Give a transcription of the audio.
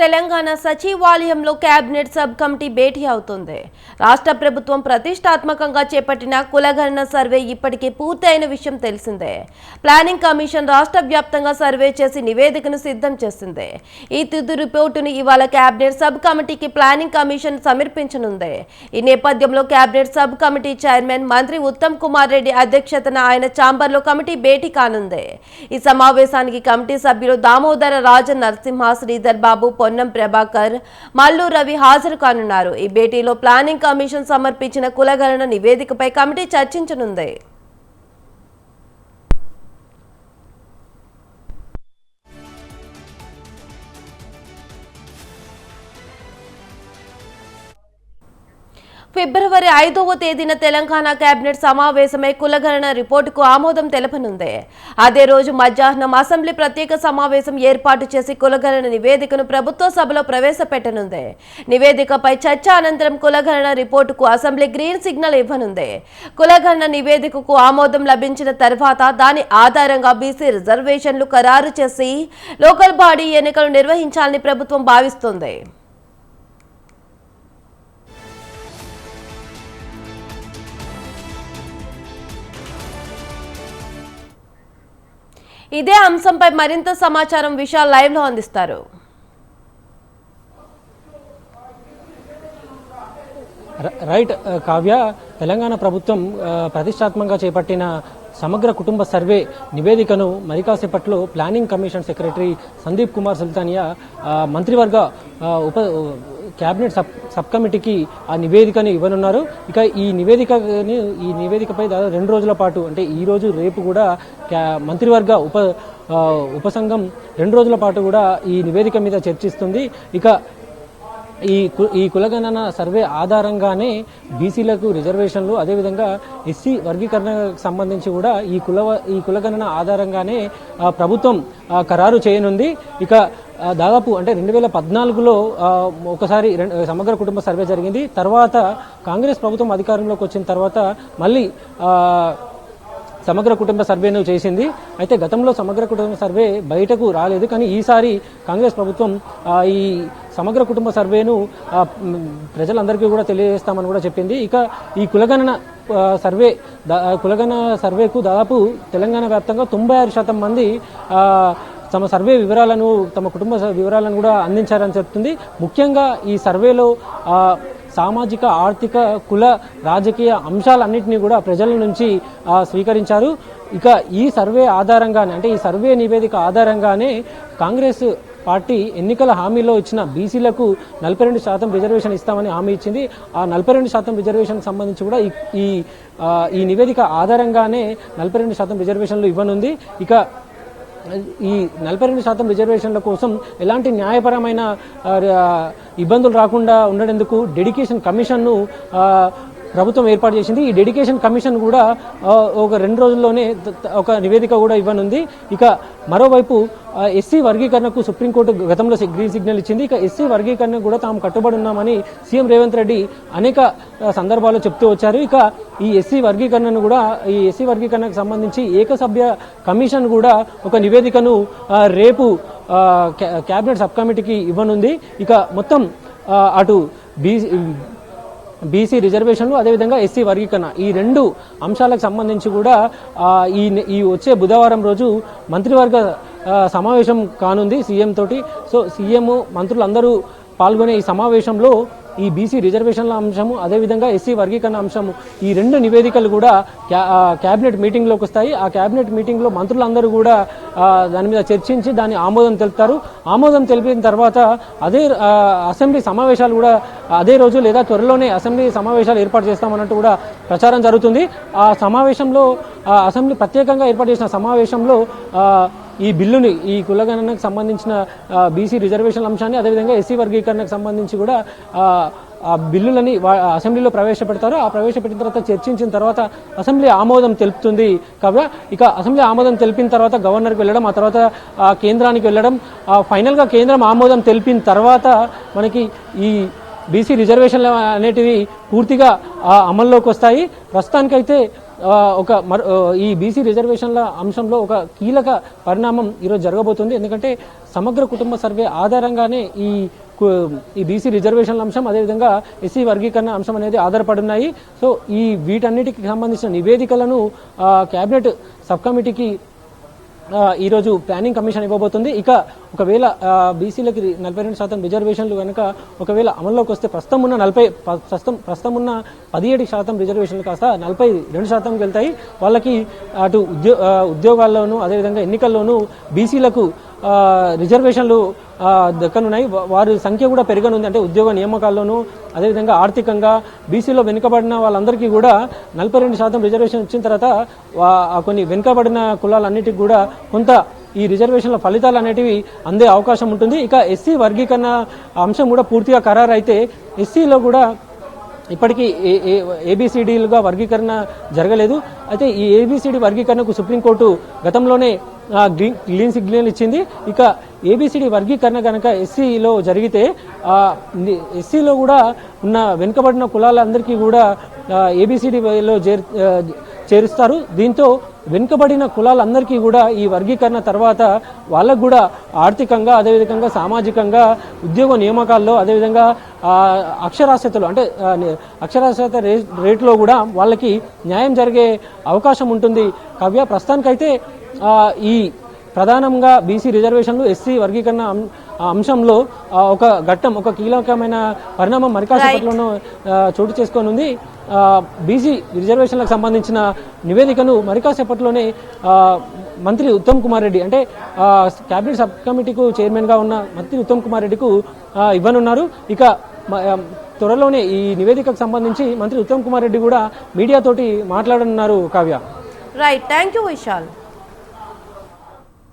తెలంగాణ సచివాలయంలో cabinet sub committee భేటీ అవుతుంది. రాష్ట్ర ప్రభుత్వం ప్రతిష్టాత్మకంగా చేపట్టిన కులగణన సర్వే ఇప్పటికే పూర్తయిన విషయం తెలిసిందే. ప్లానింగ్ కమిషన్ రాష్ట్ర వ్యాప్తంగా సర్వే చేసి నివేదికను సిద్ధం చేసింది. ఈ తుది రిపోర్టును ఇవాళ కేబినెట్ సబ్ కమిటీకి ప్లానింగ్ కమిషన్ సమర్పించనుంది. ఈ నేపథ్యంలో కేబినెట్ సబ్ కమిటీ చైర్మన్ మంత్రి ఉత్తమ్ కుమార్ రెడ్డి అధ్యక్షతన ఆయన ఛాంబర్లో కమిటీ భేటీ కానుంది. ఈ సమావేశానికి కమిటీ సభ్యులు దామోదర రాజ నరసింహ శ్రీధర్ బాబు పొన్నం ప్రభాకర్ మల్లు రవి హాజరు కానున్నారు. ఈ భేటీలో ప్లానింగ్ కమిషన్ సమర్పించిన కులగణన నివేదికపై కమిటీ చర్చించనుంది. ఫిబ్రవరి ఐదవ తేదీన తెలంగాణ కేబినెట్ సమావేశమై కులగణన రిపోర్టుకు ఆమోదం తెలపనుంది. అదే రోజు మధ్యాహ్నం అసెంబ్లీ ప్రత్యేక సమావేశం ఏర్పాటు చేసి కులగణన నివేదికను ప్రభుత్వ సభలో ప్రవేశపెట్టనుంది. నివేదికపై చర్చ అనంతరం కులగణన రిపోర్టుకు అసెంబ్లీ గ్రీన్ సిగ్నల్ ఇవ్వనుంది. కులగణన నివేదికకు ఆమోదం లభించిన తర్వాత దాని ఆధారంగా బీసీ రిజర్వేషన్లు ఖరారు చేసి లోకల్ బాడీ ఎన్నికలు నిర్వహించాలని ప్రభుత్వం భావిస్తోంది. ఇదే అంశంపై మరింత సమాచారం విశాల్ లైవ్లో అందిస్తారు రైట్ కావ్య తెలంగాణ ప్రభుత్వం ప్రతిష్టాత్మకంగా చేపట్టిన సమగ్ర కుటుంబ సర్వే నివేదికను మరి కాసేపట్లో planning commission secretary Sandeep Kumar Sultania మంత్రివర్గ ఉప క్యాబినెట్ సబ్ సబ్ కమిటీకి ఆ నివేదికని ఇవ్వనున్నారు. ఇక ఈ నివేదికని ఈ నివేదికపై దాదాపు రెండు రోజుల పాటు అంటే ఈ రోజు రేపు కూడా క్యా- మంత్రివర్గ ఉప ఉపసంఘం రెండు రోజుల పాటు కూడా ఈ నివేదిక మీద చర్చిస్తుంది. ఇక ఈ కు- ఈ కులగణన సర్వే ఆధారంగానే బీసీలకు రిజర్వేషన్లు అదేవిధంగా ఎస్సీ వర్గీకరణకు సంబంధించి కూడా ఈ కుల ఈ కులగణన ఆధారంగానే ప్రభుత్వం ఖరారు చేయనుంది. ఇక దాదాపు అంటే రెండు వేల పద్నాలుగులో ఒకసారి సమగ్ర కుటుంబ సర్వే జరిగింది. తర్వాత కాంగ్రెస్ ప్రభుత్వం అధికారంలోకి వచ్చిన తర్వాత మళ్ళీ సమగ్ర కుటుంబ సర్వేను చేసింది. అయితే గతంలో సమగ్ర కుటుంబ సర్వే బయటకు రాలేదు. కానీ ఈసారి కాంగ్రెస్ ప్రభుత్వం ఈ సమగ్ర కుటుంబ సర్వేను ప్రజలందరికీ కూడా తెలియజేస్తామని కూడా చెప్పింది. ఇక ఈ కులగణన సర్వే కులగణన సర్వేకు దాదాపు తెలంగాణ వ్యాప్తంగా తొంభై ఆరు శాతం మంది తమ సర్వే వివరాలను తమ కుటుంబ వివరాలను కూడా అందించారని చెప్తుంది. ముఖ్యంగా ఈ సర్వేలో సామాజిక ఆర్థిక కుల రాజకీయ అంశాలన్నింటినీ కూడా ప్రజల నుంచి స్వీకరించారు. ఇక ఈ సర్వే ఆధారంగానే అంటే ఈ సర్వే నివేదిక ఆధారంగానే కాంగ్రెస్ పార్టీ ఎన్నికల హామీలో ఇచ్చిన బీసీలకు నలభై రెండు శాతం రిజర్వేషన్ ఇస్తామని హామీ ఇచ్చింది. ఆ నలభై రెండు శాతం రిజర్వేషన్ సంబంధించి కూడా ఈ- ఈ ఈ నివేదిక ఆధారంగానే నలభై రెండు శాతం రిజర్వేషన్లు ఇవ్వనుంది. ఇక ఈ నలభై రెండు శాతం రిజర్వేషన్ల కోసం ఎలాంటి న్యాయపరమైన ఇబ్బందులు రాకుండా ఉండేందుకు డెడికేషన్ కమిషన్ను ప్రభుత్వం ఏర్పాటు చేసింది. ఈ డెడికేషన్ కమిషన్ కూడా ఒక రెండు రోజుల్లోనే ఒక నివేదిక కూడా ఇవ్వనుంది. ఇక మరోవైపు ఎస్సీ వర్గీకరణకు సుప్రీంకోర్టు గతంలో గ్రీన్ సిగ్నల్ ఇచ్చింది. ఇక ఎస్సీ వర్గీకరణ కూడా తాము కట్టుబడి ఉన్నామని సీఎం రేవంత్ రెడ్డి అనేక సందర్భాల్లో చెప్తూ వచ్చారు. ఇక ఈ ఎస్సీ వర్గీకరణను కూడా ఈ ఎస్సీ వర్గీకరణకు సంబంధించి ఏకసభ్య కమిషన్ కూడా ఒక నివేదికను రేపు క్యాబినెట్ సబ్ కమిటీకి ఇవ్వనుంది. ఇక మొత్తం అటు బీ బీసీ రిజర్వేషన్లు అదేవిధంగా ఎస్సీ వర్గీకరణ. ఈ రెండు అంశాలకు సంబంధించి కూడా ఈ ఈ వచ్చే బుధవారం రోజు మంత్రివర్గ సమావేశం కానుంది సీఎం తోటి. సో సీఎం మంత్రులందరూ పాల్గొనే ఈ సమావేశంలో ఈ బీసీ రిజర్వేషన్ల అంశము అదేవిధంగా ఎస్సీ వర్గీకరణ అంశము ఈ రెండు నివేదికలు కూడా క్యాబినెట్ మీటింగ్లోకి వస్తాయి. ఆ క్యాబినెట్ మీటింగ్లో మంత్రులందరూ కూడా దాని మీద చర్చించి దాని ఆమోదం తెలుపుతారు. ఆమోదం తెలిపిన తర్వాత అదే అసెంబ్లీ సమావేశాలు కూడా అదే రోజు లేదా త్వరలోనే అసెంబ్లీ సమావేశాలు ఏర్పాటు చేస్తామన్నట్టు కూడా ప్రచారం జరుగుతుంది. ఆ సమావేశంలో అసెంబ్లీ ప్రత్యేకంగా ఏర్పాటు చేసిన సమావేశంలో ఈ బిల్లుని ఈ కులగణనకు సంబంధించిన బీసీ రిజర్వేషన్ అంశాన్ని అదేవిధంగా ఎస్సీ వర్గీకరణకు సంబంధించి కూడా ఆ, బిల్లులని అసెంబ్లీలో ప్రవేశపెడతారు. ఆ ప్రవేశపెట్టిన తర్వాత చర్చించిన తర్వాత అసెంబ్లీ ఆమోదం తెలుపుతుంది కాబట్టి ఇక అసెంబ్లీ ఆమోదం తెలిపిన తర్వాత గవర్నర్కి వెళ్ళడం ఆ తర్వాత కేంద్రానికి వెళ్ళడం ఫైనల్గా కేంద్రం ఆమోదం తెలిపిన తర్వాత మనకి ఈ బీసీ రిజర్వేషన్లు అనేటివి పూర్తిగా అమల్లోకి వస్తాయి. ప్రస్తుతానికైతే ఒక ఈ బీసీ రిజర్వేషన్ల అంశంలో ఒక కీలక పరిణామం ఈరోజు జరగబోతుంది. ఎందుకంటే సమగ్ర కుటుంబ సర్వే ఆధారంగానే ఈ ఈ బీసీ రిజర్వేషన్ల అంశం అదేవిధంగా ఎస్సీ వర్గీకరణ అంశం అనేది ఆధారపడున్నాయి. సో ఈ వీటన్నిటికి సంబంధించిన నివేదికలను కేబినెట్ సబ్ కమిటీకి ఈరోజు ప్లానింగ్ కమిషన్ ఇవ్వబోతుంది. ఇక ఒకవేళ బీసీలకి నలభై రెండు శాతం రిజర్వేషన్లు కనుక ఒకవేళ అమల్లోకి వస్తే ప్రస్తుతం ఉన్న నలభై ప్రస్తుతం ప్రస్తుతం ఉన్న పదిహేడు శాతం రిజర్వేషన్లు కాస్త నలభై రెండు శాతంకి వెళ్తాయి. వాళ్ళకి అటు ఉద్యో ఉద్యోగాల్లోనూ అదేవిధంగా ఎన్నికల్లోనూ బీసీలకు రిజర్వేషన్లు దక్కనున్నాయి. వారి సంఖ్య కూడా పెరగనుంది. అంటే ఉద్యోగ నియామకాల్లోనూ అదేవిధంగా ఆర్థికంగా బీసీలో వెనుకబడిన వాళ్ళందరికీ కూడా నలభై రెండు శాతం రిజర్వేషన్ వచ్చిన తర్వాత కొన్ని వెనుకబడిన కులాలన్నిటికీ కూడా కొంత ఈ రిజర్వేషన్ల ఫలితాలు అనేటివి అందే అవకాశం ఉంటుంది. ఇక ఎస్సీ వర్గీకరణ అంశం కూడా పూర్తిగా ఖరారు అయితే ఎస్సీలో కూడా ఇప్పటికీ ఏబిసిడీలుగా వర్గీకరణ జరగలేదు. అయితే ఈ ఏబిసిడి వర్గీకరణకు సుప్రీంకోర్టు గతంలోనే గ్రీన్ గ్రీన్ సిగ్నల్ ఇచ్చింది. ఇక ఏబిసిడి వర్గీకరణ కనుక ఎస్సీలో జరిగితే ఎస్సీలో కూడా ఉన్న వెనుకబడిన కులాలందరికీ కూడా ఏబిసిడిలో చేర్ చేరుస్తారు. దీంతో వెనుకబడిన కులాలందరికీ కూడా ఈ వర్గీకరణ తర్వాత వాళ్ళకు కూడా ఆర్థికంగా అదేవిధంగా సామాజికంగా ఉద్యోగ నియామకాల్లో అదేవిధంగా అక్షరాస్యతలు అంటే అక్షరాస్యత రే రేట్లో కూడా వాళ్ళకి న్యాయం జరిగే అవకాశం ఉంటుంది. కవ్య ప్రస్తుతానికైతే ఈ ప్రధానంగా బీసీ రిజర్వేషన్లు ఎస్సీ వర్గీకరణ అంశంలో ఒక ఘట్టం ఒక కీలకమైన పరిణామం మరికాసేపట్లోనూ చోటు చేసుకొని ఉంది బీసీ రిజర్వేషన్లకు సంబంధించిన నివేదికను మరికాసేపట్లోనే మంత్రి ఉత్తమ్ కుమార్ రెడ్డి అంటే క్యాబినెట్ కేబినెట్ సబ్ కమిటీకు చైర్మన్గా ఉన్న మంత్రి ఉత్తమ్ కుమార్ రెడ్డికు ఇవ్వనున్నారు. ఇక త్వరలోనే ఈ నివేదికకు సంబంధించి మంత్రి ఉత్తమ్ కుమార్ రెడ్డి కూడా మీడియాతోటి మాట్లాడనున్నారు Kavya. Right thank you Vishal